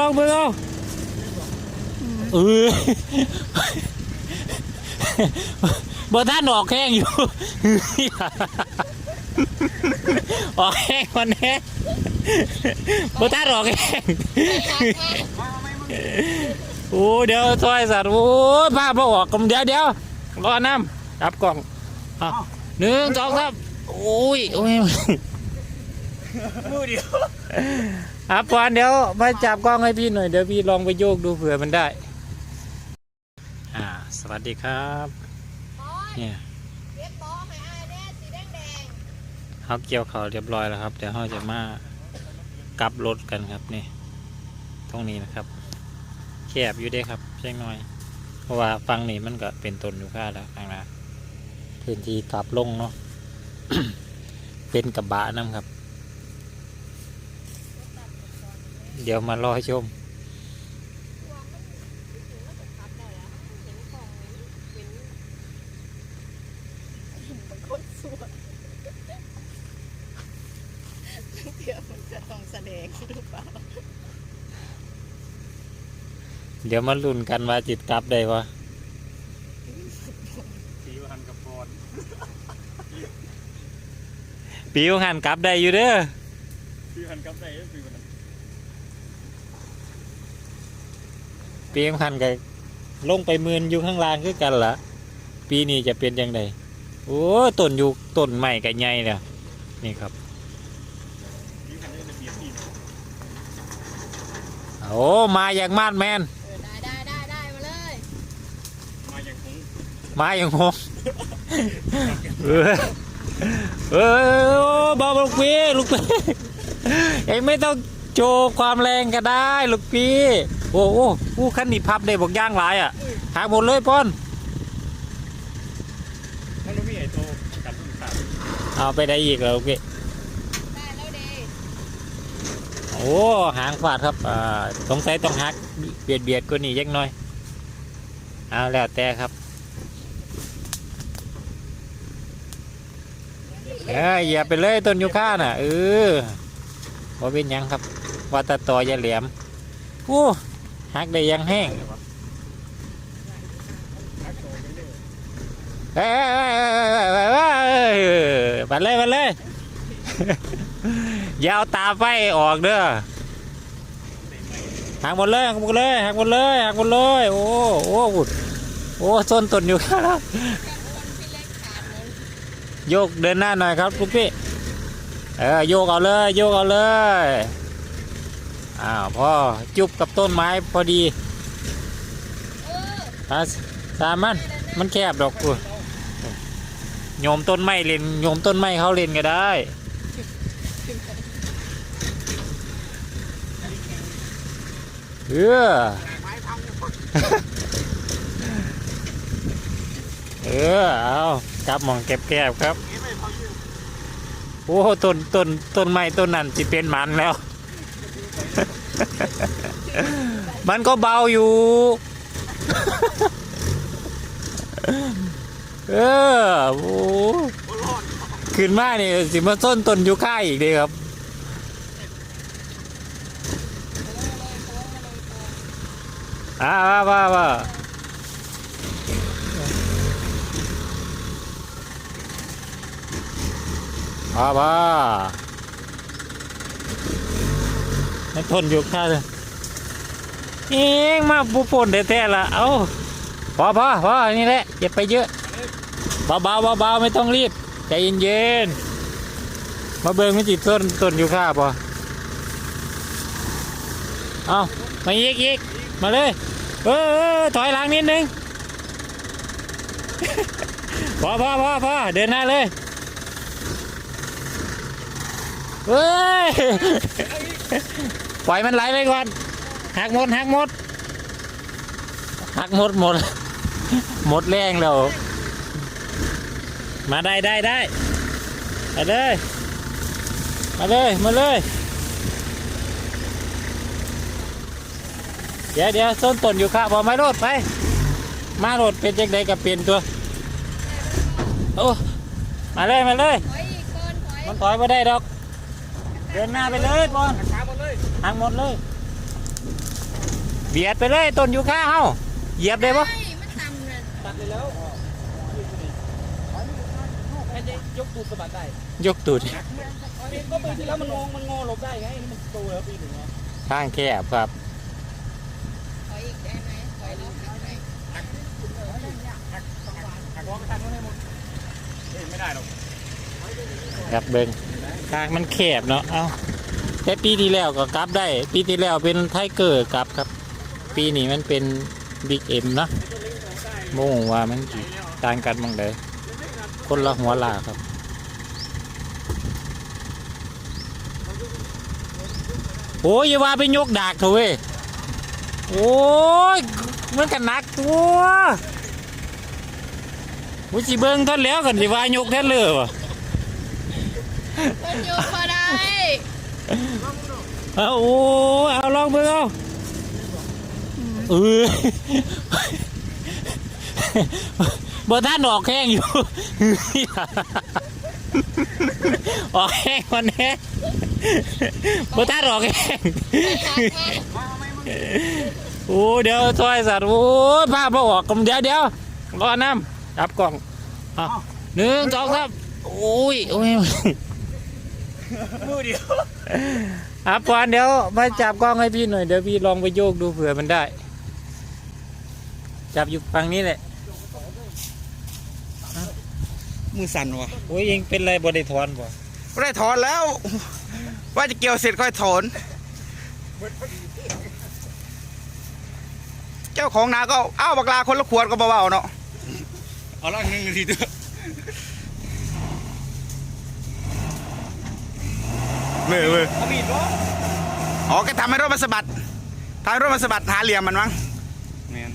ลองเบิ่งเอาเออบ่ท่านออกแข้งอยู่ ออกแข้งมันแน่บ่ท่านออกแข้งโอ้เดี๋ยวซอยสัตว์โอ้ยภาพบ่ออกกำเดี๋ยวเดี๋ยวรอน้ำจับกล่องอะหนึ่งสองสามโอ้ยโอ้ยมือเดียว อะปอนเดี๋ยวมาจับกล้องให้พี่หน่อยเดี๋ยวพี่ลองไปโยกดูเผื่อมันได้ อ่า สวัสดีครับเนี่ยเก็บบอกให้อายแน่สีแดงแดงเขาเกี่ยวเขาเรียบร้อยแล้วครับเดี๋ยวเราจะมากลับรถกันครับนี่ตรงนี้นะครับ แคบอยู่เด้ครับเช่นน้อย เพราะว่าฟังนี่มันก็เป็นต้นอยู่ค่าแล้วข้างหน้าพื้นที่กลับลงเนาะเป็นกระบะน้ำครับ เดี๋ยวมารอชมขับได้แล้วเห็นของเป็นเป็นคนสวยเดี๋ยวมันจะต้องแสดงหรือเปล่า เดี๋ยวมาลุ้นกันว่าจิตกลับได้ปะสีหันกับบอลปีวหันกลับได้อยู่เด้อสีหันกับไหนสีมัน ปีวหันกับลงไปมืนอยู่ข้างล่างคือกันละปีนี้จะเป็นยังไงโอ้ต้นอยู่ต้นใหม่กับใหญ่แล้วนี่ครับสีหันได้เบียดสีโอ้มาอย่างมาดแมนเออได้ได้ได้ได้มาเลย มาอย่างคงมาอย่างงงเออเออเบาลูกพี่ลูกพี่เองไม่ต้องโชว์ความแรงก็ได้ลูกพี่โอ้โหผู้ขันนี่พับได้บอกย่างหลายอะหาหมดเลยป้อนมันไม่มีไอ้โตกับลูกสาวเอาไปได้อีกแล้วลูกพี่ได้แล้วเดย์โอ้หางฟาดครับอ่าสงสัยต้องหักเบียดเบียดก็นี่ยักหน้อยเอาแล้วแต่ครับเอออย่าไปเลยต้นยูคาน่ะเออว่าเป็นหยังครับว่าแตะตออย่าแหลมโอ้ หักได้ยังแห้งเอ้ยเอ้ยเอ้ยเอ้ยเอ้ยเอ้ยไปเลยไปเลยยาเอาตาไฟออกเด้อหักหมดเลยหักหมดเลยหักหมดเลยหักหมดเลย โอ้โอ้โหโอ้ส้นต้นอยู่ครับโยกเดินหน้าหน่อยครับลูกพี่เออโยกเอาเลยโยกเอาเลย อ้าวพ่อจุบกับต้นไม้พอดีเออตาตามมัน มันแคบดอกกูโยมต้นไม้เล่นโยมต้นไม้เขาเล่นก็ได้เออเออเอาจับหมองเก็บแก็บครับ โอ้ต้นต้นต้นไม้ต้นนั้นจะเป็นหมันแล้ว มันก็เบาอยู่ เออโอ้ขึ้นมาเนี่ยสิมาส้นต้นยูค่าอีกเลยครับ อ่าว่าว่าว่าว่า ว่าไม่ทนอยู่ค่าเลยเองมาบุปผนแท้ๆละเอาพอพอพอนี่แหละอย่าไปเยอะเบาๆเบาๆไม่ต้องรีบใจเย็นๆมาเบิ่งไม่จิตต้นต้นอยู่ค่าพอเอามาอีกอีกมาเลยเออเออถอยหลังนิดนึงพอพอพอพอเดินหน้าเลยเฮ้ย ปล่อยมันไหลไปก่อนหักหมดหักหมดหักหมดหมด หมดแรงแล้ว มาได้ได้ได้ไปเลย มาเลย มาเลย เดี๋ยวเดี๋ยวส้นต้นอยู่ค่ะบอไม่รถไป มาโรดเป็นจังใดกับเป็นตัว โอ้ มาเลย มาเลยถอยอีกก่อยมันถอยไม่ได้ดอก เดินหน้าไปเลยบอล ขาหมดเลยหักหมดเลยเบียดไปเลยต้นยูคาเฮาเหยียบได้ปะไม่มันต่ำเลยตัดเลยแล้วแค่จะยกตูดสะบัดได้ยกตูดก็ปีที่แล้วมันงงมันงอหลบได้ไงนี่มันโตแล้วปีหนึ่งแล้วทางแคบครับขออีกได้ไหมขออีกได้ไหมหักล้อกระทันก็ได้หมดเฮ้ยไม่ได้หรอกครับเบิงทางมันแคบเนาะ เอา แต่ปีที่แล้วก็กลับได้ ปีที่แล้วเป็นไทเกอร์กลับครับ ปีนี้มันเป็นบิ๊กเอ็มนะโมงว่ามันต่างกันบ้างเลยคนละหัวลาครับโอ้ยอย่าว่าไปยกดากเถอะเว้ยโอ้ยมันกันนักตัวมุจิเบิงท่านแล้วกันสิว่ายกแท่นเลยวะมันยู่พอได้ เอาโอ้ยเอาลองเบิ่งเอาเออบ่ท่านออกแข้งอยู่ ออกแข้งคนแน่บ่ท่านออกแข้งโอ้เดี๋ยวซอยสัตว์โอ้ยภาพบ่ออกกำเดี๋ยวเดี๋ยวรอน้ำจับกล่องเอาหนึ่งสองสามโอ้ยโอ้ย มือเดียวอะปอนเดี๋ยวมาจับกล้องให้พี่หน่อยเดี๋ยวพี่ลองไปโยกดูเผื่อมันได้ จับอยู่ฝั่งนี้แหละมือสั่นวะโอ้ยเองเป็นไรบริทอนบ่ไม่ได้ถอนแล้ว ว่าจะเกี่ยวเสร็จค่อยถอน เจ้าของนาก็เอ้าบักลาคนละขวดก็เบาๆเนาะเอาละหนึ่งนาทีเถอะ เมื่อเมื่อเอามีดวะอ๋อแกทำให้รถมันสะบัดทำให้รถมันสะบัดหาเหลี่ยมมันมั้งแมน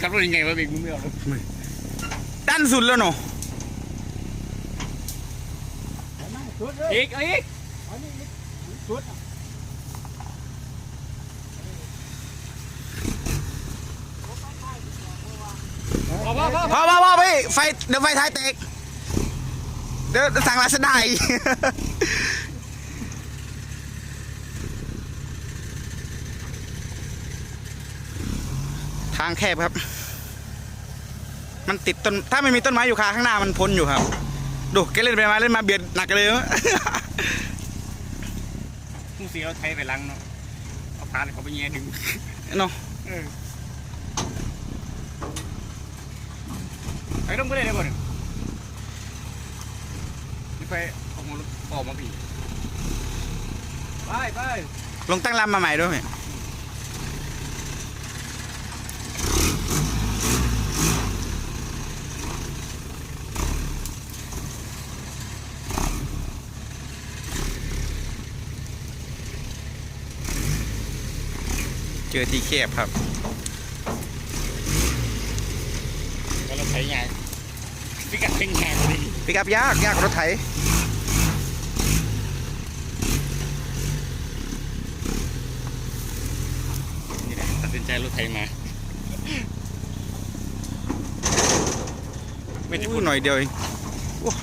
ขับรถยังไงวะเบรกมือไม่ออกเลยด้านสุดแล้วเนาะอีกเอาอีกพอพอพอพอพอพอพี่ไฟเดี๋ยวไฟท้ายแตก เดี๋ยวสั่งลาซาด้าอีกทางแคบครับ มันติดต้น ถ้าไม่มีต้นไม้อยู่คาข้างหน้ามันพ้นอยู่ครับ ดูแกเล่นไปมาเล่นมาเบียดหนักเลยผู้เสียเอาไทยไปลังเนาะ เอาพาเขาไปแย่ดึงเนาะเออไปต้องไปได้เลยบ่เนี่ย นี่ไปออกมาออกมาปีไปไปลงตั้งลำมาใหม่ด้วยเจอที่แคบครับแล้วเราใช้ไง พิกัดเป็นไงพอดีปิกอัพยากยากกว่ารถไถนี่แหละตัดสินใจรถไถมา ไม่ได้พูอู้ดหน่อยเดียวเองว้าว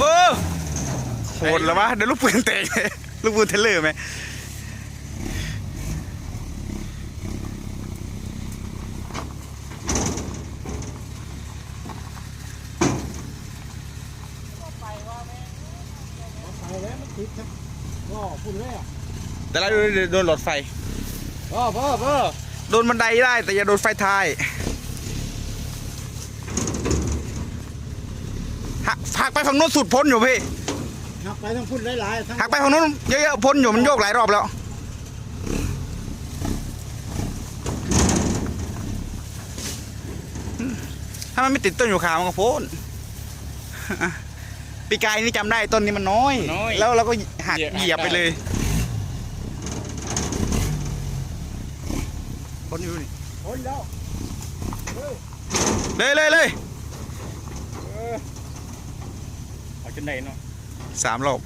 ว้าวโหดแล้ววะเดี๋ยวลูกปืนแตกลูกปืนเทเลอร์ไหม แต่ละโดนหลอดไฟพ่อพ่อพ่อโดนบันไดได้ แต่อย่าโดนไฟท้ายหักหักไปฝั่งนู้นสุดพ้นอยู่พี่หักไปทั้งพุ่นหลายๆทั้งหักไปฝั่งนู้นเยอะๆพ้นอยู่มันโยกหลายรอบแล้วถ้ามันไม่ติดต้นอยู่ขามันก็พ้น ปีกายนี่จำได้ต้นนี้มันน้อย น้อยแล้วเราก็หักเหยียบเหยียบไปได้ เลยพ้นอยู่นี่พ้นแล้วเลยเลยเลยเอาจนได้เนาะสามรอบ